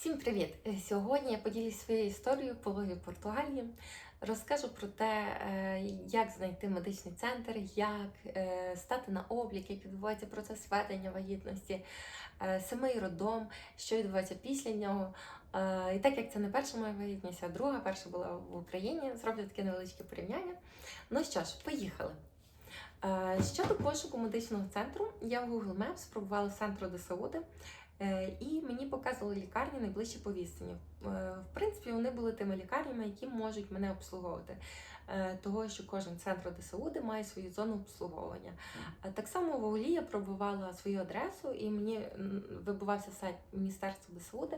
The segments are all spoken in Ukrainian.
Всім привіт! Е, Сьогодні я поділюсь своєю історією пологів Португалії. Розкажу про те, е, як знайти медичний центр, як е, стати на облік, як відбувається процес ведення вагітності, самий родом, що відбувається після нього. І так як це не перша моя вагітність, а друга, перша була в Україні, зроблю таке невеличке порівняння. Ну що ж, поїхали. Щодо пошуку медичного центру, я в Google Maps спробувала центру де Сауди. Е, І мені показували лікарні найближче по відстані. Е, В принципі, вони були тими лікарнями, які можуть мене обслуговувати. Е, Того, що кожен центр ДСУД має свою зону обслуговування. Е, Так само в Оглі я пробувала свою адресу, і мені м, вибивався сайт Міністерства ДСУД,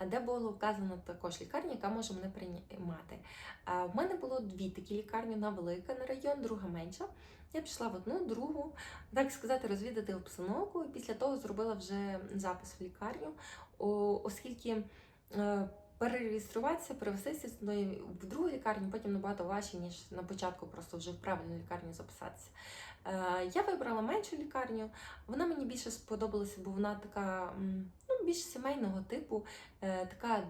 е, де було вказано також лікарня, яка може мене приймати. Е, В мене було дві такі лікарні: одна велика на район, друга менша. Я пішла в одну, другу, так сказати, розвідати обстановку, і після того зробила вже запис в лікарню, оскільки е, перереєструватися, перевестися з одної в другу лікарню потім набагато важче, ніж на початку просто вже в правильну лікарню записатися. Е, Я вибрала меншу лікарню, вона мені більше сподобалася, бо вона така ну, більш сімейного типу, е, така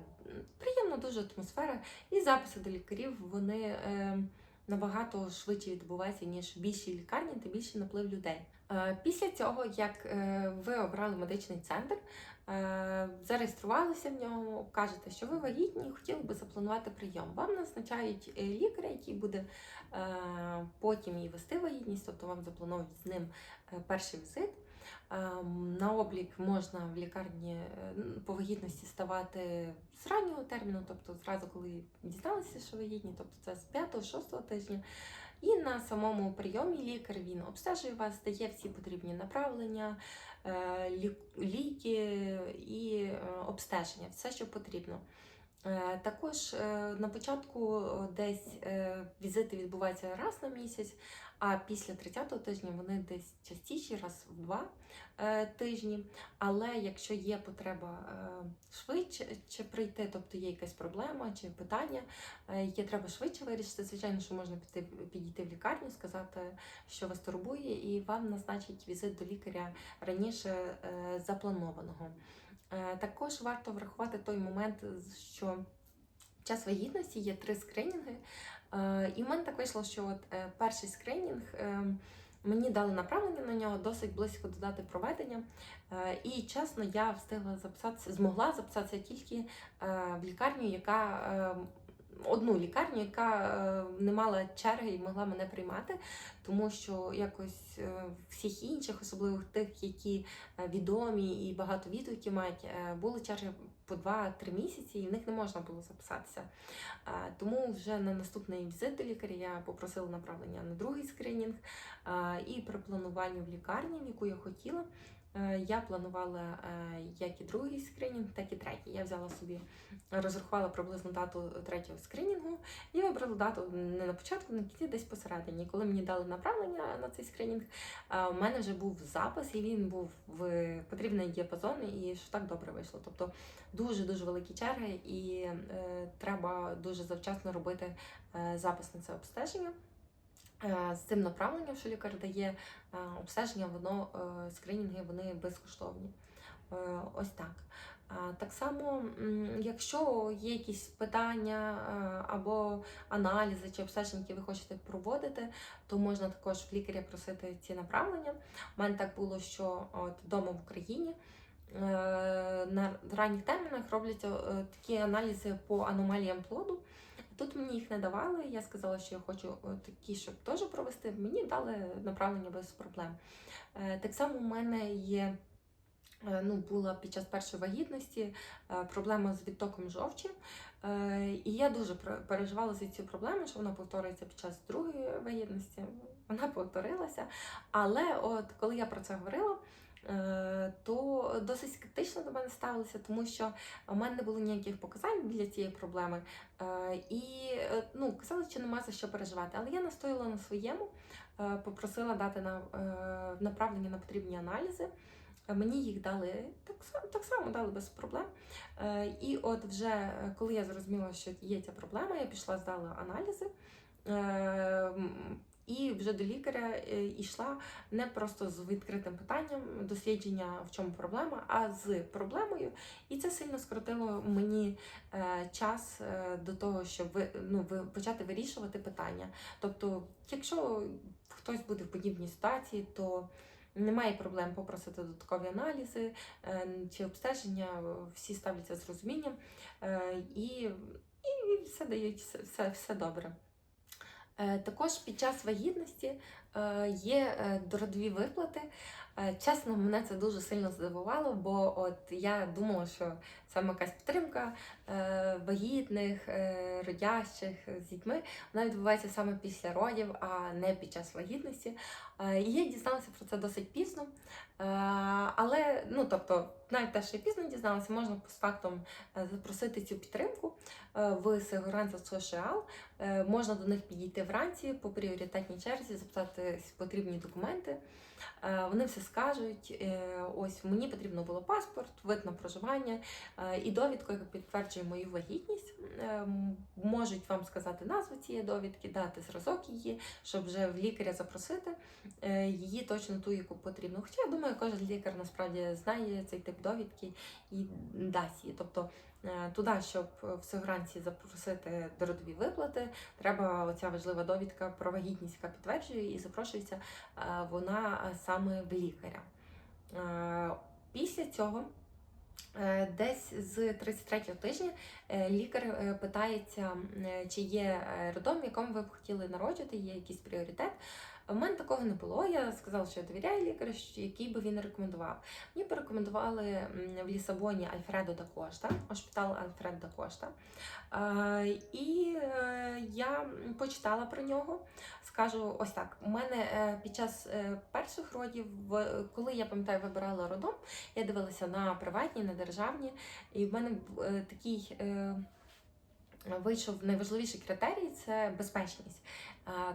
приємна дуже атмосфера, і записи до лікарів вони. Набагато швидше відбувається, ніж в більшій лікарні та більший наплив людей. Е, Після цього, як е, ви обрали медичний центр, е, зареєструвалися в ньому, кажете, що ви вагітні і хотіли би запланувати прийом. Вам назначають лікаря, який буде потім і вести вагітність, тобто вам заплановують з ним перший візит. Ем, На облік можна в лікарні е, по вагітності ставати з раннього терміну, тобто зразу, коли дізналися, що вагітні, тобто це з 5-6 тижня. І на самому прийомі лікар він обстежує вас, дає всі потрібні направлення, е, ліки і е, обстеження, все, що потрібно. Е, Також е, на початку десь е, візити відбуваються раз на місяць, а після 30-го тижня вони десь частіші, раз в два тижні. Але якщо є потреба швидше чи прийти, тобто є якась проблема чи питання, яке треба швидше вирішити, звичайно, що можна піти підійти в лікарню, сказати, що вас турбує, і вам назначать візит до лікаря раніше запланованого. Е, Також варто врахувати той момент, що час вагітності є три скринінги. Е, І в мене так вийшло, що от е, перший скринінг мені дали направлення на нього досить близько до дати проведення. І чесно, я встигла записатися, змогла записатися тільки в лікарню, яка одну лікарню, яка е, не мала черги і могла мене приймати, тому що якось е, всіх інших, особливо тих, які е, відомі і багато відгуків мають, були черги по 2-3 місяці, і в них не можна було записатися. Тому вже на наступний візит до лікаря я попросила направлення на другий скринінг і при плануванні в лікарні, в яку я хотіла. е, Я планувала е, як і другий скринінг, так і третій. Я взяла собі, розрахувала приблизну дату третього скринінгу і вибрала дату не на початку, в кінці, десь посередині. Коли мені дали направлення на цей скринінг, у мене вже був запис, і він був в потрібний діапазон, і що так добре вийшло. Тобто дуже дуже великі черги, і е, треба дуже завчасно робити е, запис на це обстеження. Е, З цим направленням, що лікар дає е, обстеження, воно е, скринінги вони безкоштовні. Ось так. Так само, якщо є якісь питання або аналізи чи обстеження, які ви хочете проводити, то можна також в лікаря просити ці направлення. У мене так було, що от вдома в Україні на ранніх термінах робляться е, такі аналізи по аномаліям плоду. Тут мені їх не давали. Я сказала, що я хочу е, такі, щоб теж провести. Мені дали направлення без проблем. Е, Так само у мене є. е, Ну, була під час першої вагітності е, проблема з відтоком жовчі. Е, І я дуже переживала за цю проблему, що вона повторюється під час другої вагітності. Вона повторилася. Але от коли я про це говорила, е, то досить скептично до мене ставилися, тому що у мене не було ніяких показань для цієї проблеми. Е, І е, ну, казали, що нема за що переживати. Але я настояла на своєму, е, попросила дати на е, направлення на потрібні аналізи. Е, Мені їх дали так, так само дали без проблем. Е, І от вже е, коли я зрозуміла, що є ця проблема, я пішла, здала аналізи. І вже до лікаря е, йшла не просто з відкритим питанням дослідження, в чому проблема, а з проблемою. І це сильно скоротило мені е, час е, до того, щоб ну, почати вирішувати питання. Тобто, якщо хтось буде в подібній ситуації, то немає проблем попросити додаткові аналізи чи обстеження, всі ставляться з розумінням і, і все дають все, все, все добре. Е, Також під час вагітності є е, дородові виплати. Е, Чесно, мене це дуже сильно здивувало, бо от я думала, що саме якась підтримка е, вагітних, е, родящих з дітьми, вона відбувається саме після родів, а не під час вагітності. Е, І я дізналася про це досить пізно. Е, Але, ну тобто, навіть те, що пізно дізналася, можна постфактом е, запросити цю підтримку е, в Сигуранца Social. Е, Можна до них підійти вранці по пріоритетній черзі, записати потрібні документи. Е, Вони все скажуть. Е, Ось мені потрібно було паспорт, вид на проживання е, і довідку, яка підтверджує мою вагітність. Можуть вам сказати назву цієї довідки, дати зразок її, щоб вже в лікаря запросити її точно ту, яку потрібно. Хоча я думаю, кожен лікар насправді знає цей тип довідки і дасть її. Тобто туди, щоб в Сигранці запросити дородові виплати, треба оця важлива довідка про вагітність, яка підтверджує і запрошується е, вона е, саме в лікаря. Е, Після цього. е, Десь з 33-го тижня е, лікар е, питається, е, чи є е, роддом, в якому ви б хотіли народжувати, є якийсь пріоритет. У мене такого не було. Я сказала, що я довіряю лікарю, який би він рекомендував. Мені порекомендували в Лісабоні Альфредо да Кошта, шпитал Альфредо да Кошта. І е, я почитала про нього. Скажу ось так: у мене е, під час е, перших родів, коли я пам'ятаю, вибирала родом, я дивилася на приватні, на державні, і в мене такий. Вийшов найважливіший критерій це безпечність.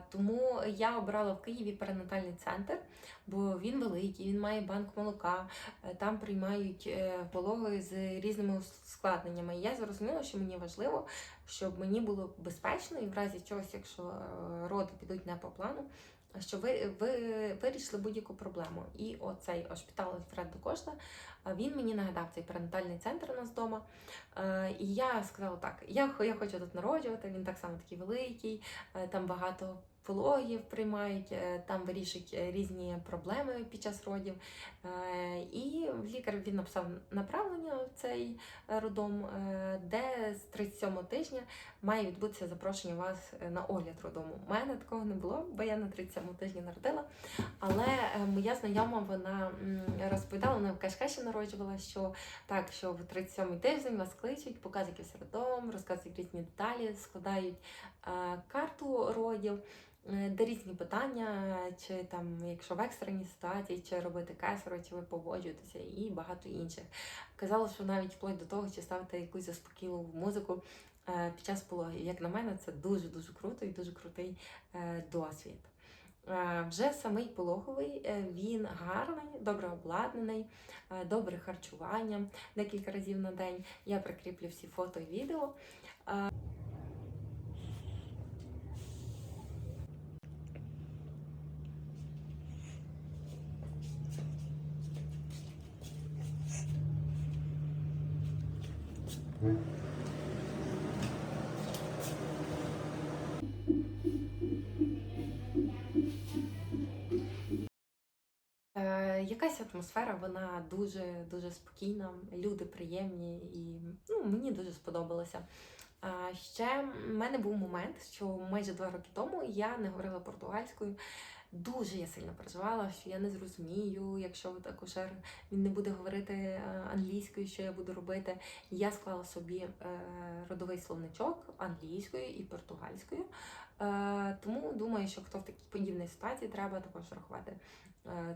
Тому я обрала в Києві перинатальний центр, бо він великий, він має банк молока, е, там приймають е, пологи з різними ускладненнями. І я зрозуміла, що мені важливо, щоб мені було безпечно, і в разі чогось, якщо е, роди підуть не по плану, що ви, ви вирішили будь-яку проблему. І оцей шпитал Альфред до Кошта, він мені нагадав цей перинатальний центр у нас вдома. Е, І я сказала так: я, я хочу тут народжувати, він так само такий великий, е, там багато пологів приймають, е, там вирішують е, різні проблеми під час родів. Е, І лікар він написав направлення в цей роддом, е, де з 37 тижня має відбутися запрошення вас на огляд роддому. У мене такого не було, бо я на 37 тижні народила. Але моя знайома вона розповідала, вона в Кашкаші народжувала, що так, що в 37-й тиждень вас кличуть, показують якийсь роддом, розказують різні деталі, складають карту родів. Де різні питання, чи там, якщо в екстреній ситуації, чи робити кесаро, чи ви погоджуєтеся, і багато інших. Казала, що навіть вплоть до того, чи ставити якусь заспокійливу музику е, під час пологів. Як на мене, це дуже дуже круто і дуже крутий е, досвід. Е, Вже самий пологовий він гарний, добре обладнаний, добре харчування декілька разів на день. Я прикріплю всі фото і відео. Е, Е, Якась атмосфера, вона дуже дуже спокійна, люди приємні і ну, мені дуже сподобалося. Ще в мене був момент, що майже два роки тому я не говорила португальською. Дуже я сильно переживала, що я не зрозумію, якщо акушер він не буде говорити е, англійською, що я буду робити. Я склала собі е, родовий словничок англійською і португальською. Е, Тому думаю, що хто в такій подібній ситуації, треба також рахувати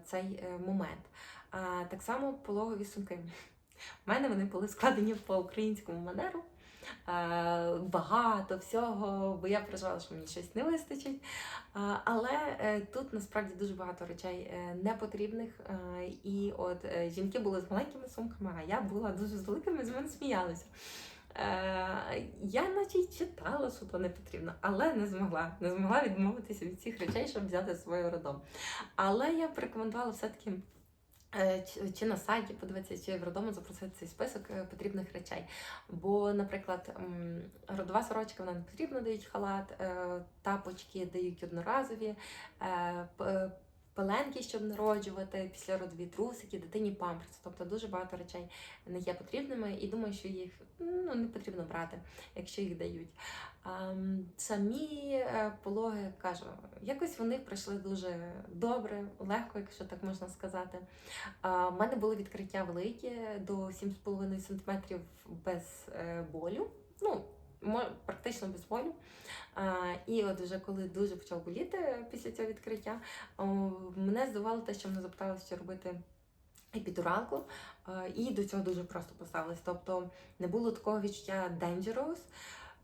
цей момент. Так само пологові сумки. У мене вони були складені по українському манеру. Е, Багато всього, бо я переживала, що мені щось не вистачить. Але е, тут насправді дуже багато речей е, непотрібних. Е, І от е, жінки були з маленькими сумками, а я була дуже з великими, з мене сміялися. Е, я наче й читала, що то не потрібно, але не змогла. Не змогла відмовитися від цих речей, щоб взяти з собою родом. Але я б рекомендувала все-таки. Е, Чи, на сайті подивитися, чи в роддому запросити цей список е, потрібних речей. Бо, наприклад, родова сорочка вона не потрібна, дають халат, е, тапочки дають одноразові, пеленки, щоб народжувати, післяродові трусики, дитині памперс. Тобто дуже багато речей не є потрібними, і думаю, що їх ну, не потрібно брати, якщо їх дають. Ам, Самі е, пологи кажу, якось вони пройшли дуже добре, легко, якщо так можна сказати. У мене було відкриття велике до 7,5 см без е, болю. Ну, практично без болю. І от вже коли дуже почав боліти після цього відкриття, мене здивувало те, що мене запитали, що робити епідуралку, і до цього дуже просто поставились. Тобто не було такого відчуття dangerous.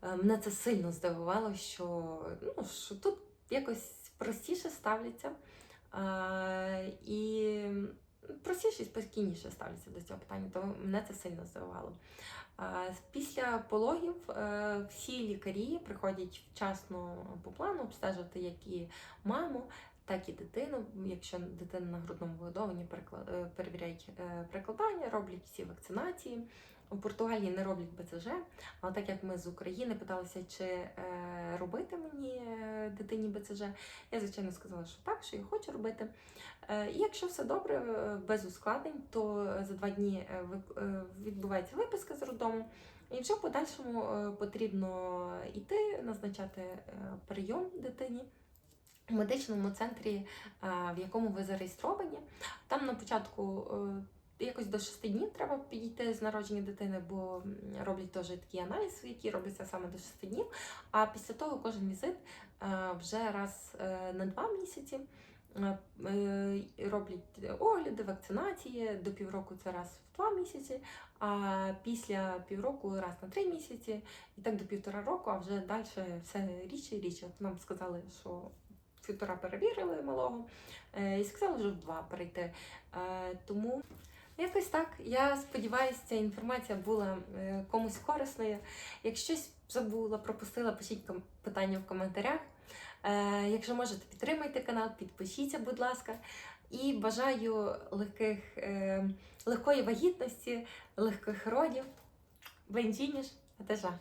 Мене це сильно здивувало, що, ну, що тут якось простіше ставляться. І простіше і спокійніше ставляться до цього питання, то мене це сильно здивувало. Після пологів е, всі лікарі приходять вчасно по плану обстежувати як і маму, так і дитину. Якщо дитина на грудному вигодованні е, перевіряють прикладання, роблять всі вакцинації. У Португалії не роблять БЦЖ, але так як ми з України питалися, чи е, робити мені е, дитині БЦЖ, я звичайно сказала, що так, що я хочу робити. Е, І якщо все добре, без ускладнень, то за два дні відбувається виписка з роддому. І вже в подальшому потрібно йти, назначати прийом дитині. У медичному центрі, в якому ви зареєстровані, там на початку якось до 6 днів треба підійти з народження дитини, бо роблять теж такі аналізи, які робляться саме до 6 днів. А після того кожен візит е, вже раз е, на 2 місяці. Е, Роблять огляди, вакцинації до півроку це раз в два місяці, а після півроку раз на три місяці, і так до півтора року, а вже далі все рідше і. От Нам сказали, що півтора перевірили малого, і сказали вже в два перейти. Тому якось так. Я сподіваюся, ця інформація була е, комусь корисною. Якщось щось забула, пропустила, пишіть питання в коментарях. Е, Якщо можете, підтримайте канал, підпишіться, будь ласка. І бажаю легких, е, легкої вагітності, легких родів. Бенджініш, атежа.